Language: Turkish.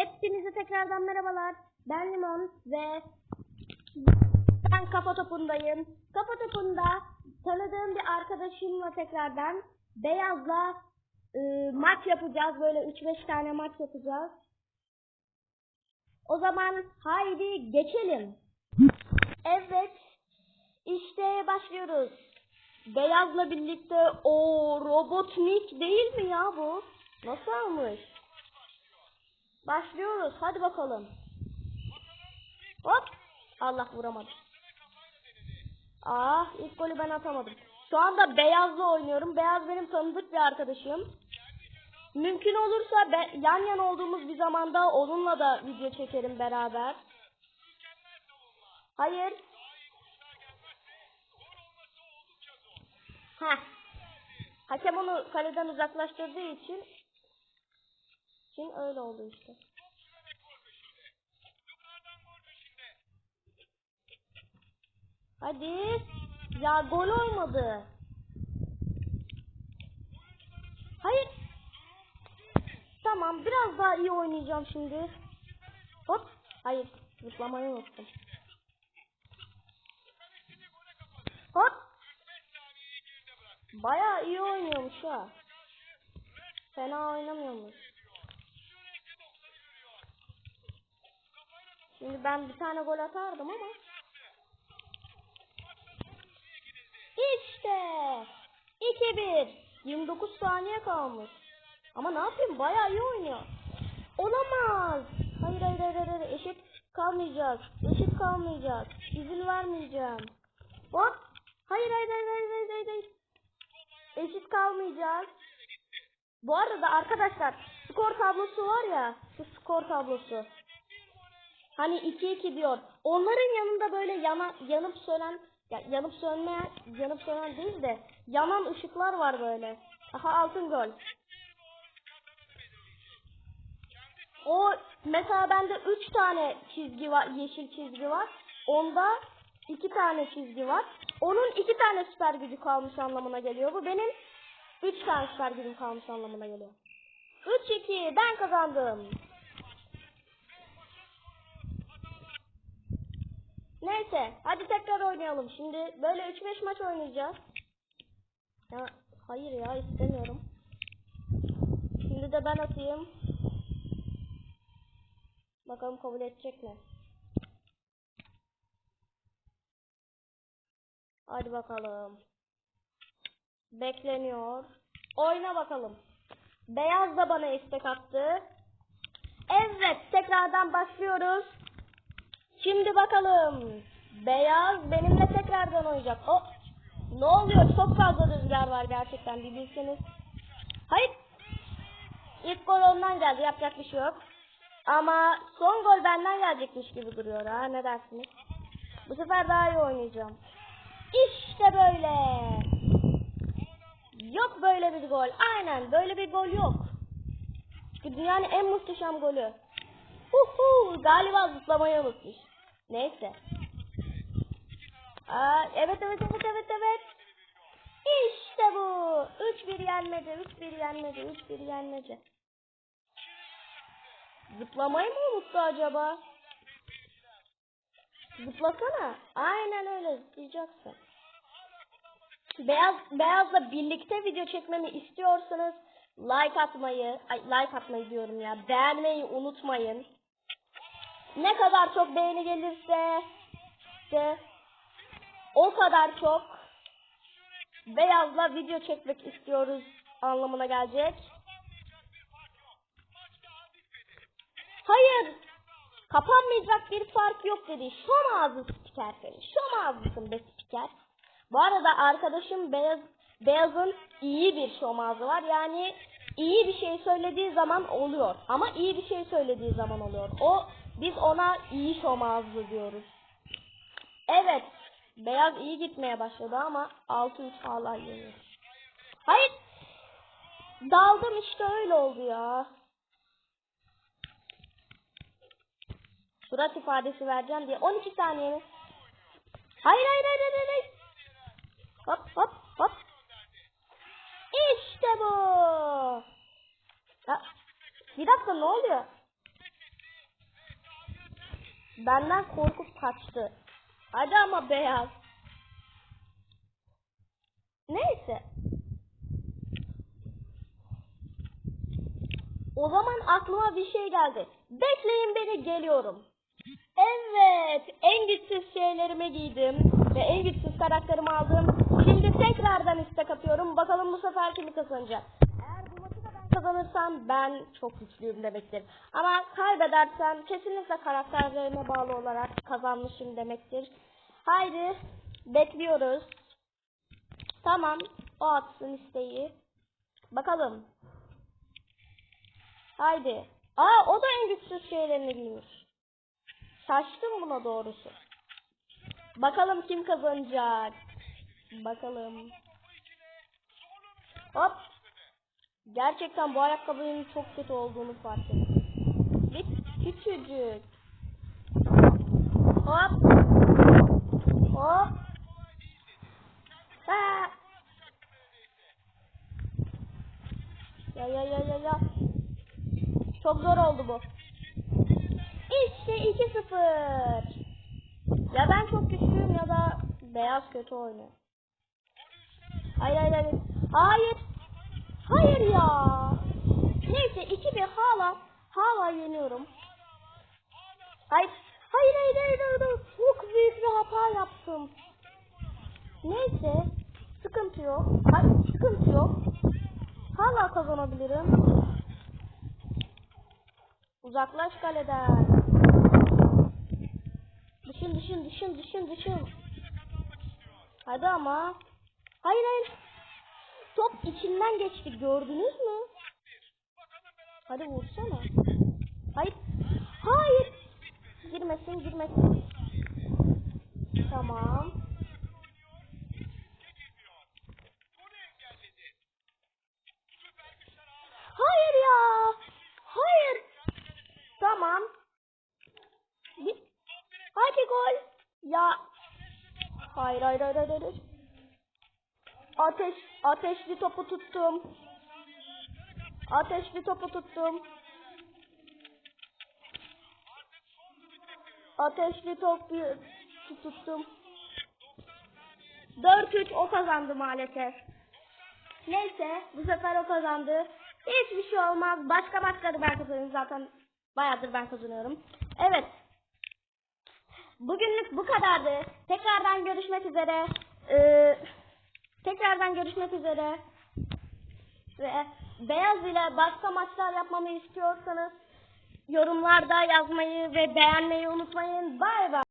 Hepinize tekrardan merhabalar. Ben Limon ve ben kafa topundayım. Kafa topunda tanıdığım bir arkadaşımla tekrardan Beyaz'la e, maç yapacağız. Böyle 3-5 tane maç yapacağız. O zaman haydi geçelim. Evet. İşte başlıyoruz. Beyazla birlikte o Robotnik değil mi ya bu? Nasıl almış? Başlıyoruz. Hadi bakalım. Hop. Allah vuramadı. Ah ilk golü ben atamadım. Şu anda Beyaz'la oynuyorum. Beyaz benim tanıdık bir arkadaşım. Mümkün olursa be- yan yana olduğumuz bir zamanda onunla da video çekerim beraber. Hayır. Heh. Hakem onu kaleden uzaklaştırdığı için için öyle oldu işte. Hadi. Ya gol olmadı. Hayır. Tamam biraz daha iyi oynayacağım şimdi. Hop. Hayır. Zıplamayı unuttum. Hop. Bayağı iyi oynuyormuş ha. Fena oynamıyormuş. Şimdi ben bir tane gol atardım ama. İşte. 2-1. 29 saniye kalmış. Ama ne yapayım bayağı iyi oynuyor. Olamaz. Hayır hayır hayır hayır. Eşit kalmayacak. Eşit kalmayacak. İzin vermeyeceğim. Hop. Hayır hayır hayır hayır hayır hayır. Eşit kalmayacak. Bu arada arkadaşlar skor tablosu var ya. Şu skor tablosu. Hani 2-2 diyor. Onların yanında böyle yana, yanıp sönen ya yanıp sönmeyen yanıp sönen değil de yanan ışıklar var böyle. Aha altın gol. O mesela bende 3 tane çizgi var, yeşil çizgi var. Onda 2 tane çizgi var. Onun 2 tane süper gücü kalmış anlamına geliyor. Bu benim 3 tane süper gücüm kalmış anlamına geliyor. 3-2 ben kazandım. Neyse hadi tekrar oynayalım. Şimdi böyle 3-5 maç oynayacağız. Ya hayır ya istemiyorum. Şimdi de ben atayım. Bakalım kabul edecek mi? Hadi bakalım. Bekleniyor. Oyna bakalım. Beyaz da bana istek attı. Evet tekrardan başlıyoruz. Şimdi bakalım. Beyaz benimle tekrardan oynayacak. O ne oluyor? Çok fazla rüzgar var gerçekten bir bilseniz. Hayır. İlk gol ondan geldi. Yapacak bir şey yok. Ama son gol benden gelecekmiş gibi duruyor ha. Ne dersiniz? Bu sefer daha iyi oynayacağım. İşte böyle. Yok böyle bir gol. Aynen böyle bir gol yok. Çünkü dünyanın en muhteşem golü. Uhu, galiba zıplamayı unutmuş. Neyse. Aa, evet evet evet evet evet. İşte bu. 3-1 yenmedi. 3-1 yenmedi. 3-1 yenmedi. Zıplamayı mı unuttu acaba? Zıplasana. Aynen öyle zıplayacaksın. Beyaz Beyaz'la birlikte video çekmemi istiyorsanız like atmayı, ay like atmayı diyorum ya. Beğenmeyi unutmayın. Ne kadar çok beğeni gelirse de o kadar çok Beyaz'la video çekmek istiyoruz anlamına gelecek. Hayır. Kapanmayacak bir fark yok dedi. Şom ağzı spiker seni. Şom ağzısın be spiker. Bu arada arkadaşım Beyaz Beyaz'ın iyi bir şom ağzı var. Yani iyi bir şey söylediği zaman oluyor. Ama iyi bir şey söylediği zaman oluyor. O biz ona iyi şom ağzı diyoruz. Evet. Beyaz iyi gitmeye başladı ama 6-3 hala yeniyor. Hayır. Daldım işte öyle oldu ya. Surat ifadesi vereceğim diye 12 saniye mi? Hayır hayır hayır hayır. hayır. Hop hop hop. İşte bu. Ya, bir dakika ne oluyor? Benden korkup kaçtı. Hadi ama beyaz. Neyse. O zaman aklıma bir şey geldi. Bekleyin beni geliyorum. Evet, en güçsüz şeylerimi giydim ve en güçsüz karakterimi aldım. Şimdi tekrardan istek atıyorum. Bakalım bu sefer kimi kazanacak. Da ben çok güçlüyüm demektir. Ama kaybedersem kesinlikle karakterlerime bağlı olarak kazanmışım demektir. Haydi bekliyoruz. Tamam, o atsın isteği. Bakalım. Haydi. Aa o da en güçsüz şeylerini giymiş. Şaştım buna doğrusu. Bakalım kim kazanacak. Bakalım. Hop. Gerçekten bu ayakkabının çok kötü olduğunu fark ettim. Bir küçücük. Hop. Hop. Ha. Ya ya ya ya ya. Çok zor oldu bu. İşte 2-0. Ya ben çok güçlüyüm ya da beyaz kötü oynuyor. Hayır hayır hayır. Hayır. Hayır ya. Neyse 2-1 hala hala yeniyorum. Hayır. Hayır hayır hayır hayır. Çok büyük bir hata yaptım. Neyse. Sıkıntı yok. Hayır sıkıntı yok. Hala kazanabilirim. Uzaklaş kaleden. Düşün düşün düşün düşün düşün. Hadi ama. Hayır hayır. Top içinden geçti gördünüz mü? Hadi vursana. Hayır. Hayır. Girmesin girmesin. Tamam. Hayır ya. Hayır. Tamam. Hadi gol. Ya. Hayır hayır hayır hayır. hayır. Ateş, ateşli topu tuttum. Ateşli topu tuttum. Ateşli topu tuttum. 4-3 o kazandı maalesef. Neyse bu sefer o kazandı. Hiçbir şey olmaz. Başka maçları ben kazanıyorum zaten. Bayağıdır ben kazanıyorum. Evet. Bugünlük bu kadardı. Tekrardan görüşmek üzere. Ee, tekrardan görüşmek üzere. Ve beyaz ile başka maçlar yapmamı istiyorsanız yorumlarda yazmayı ve beğenmeyi unutmayın. Bay bay.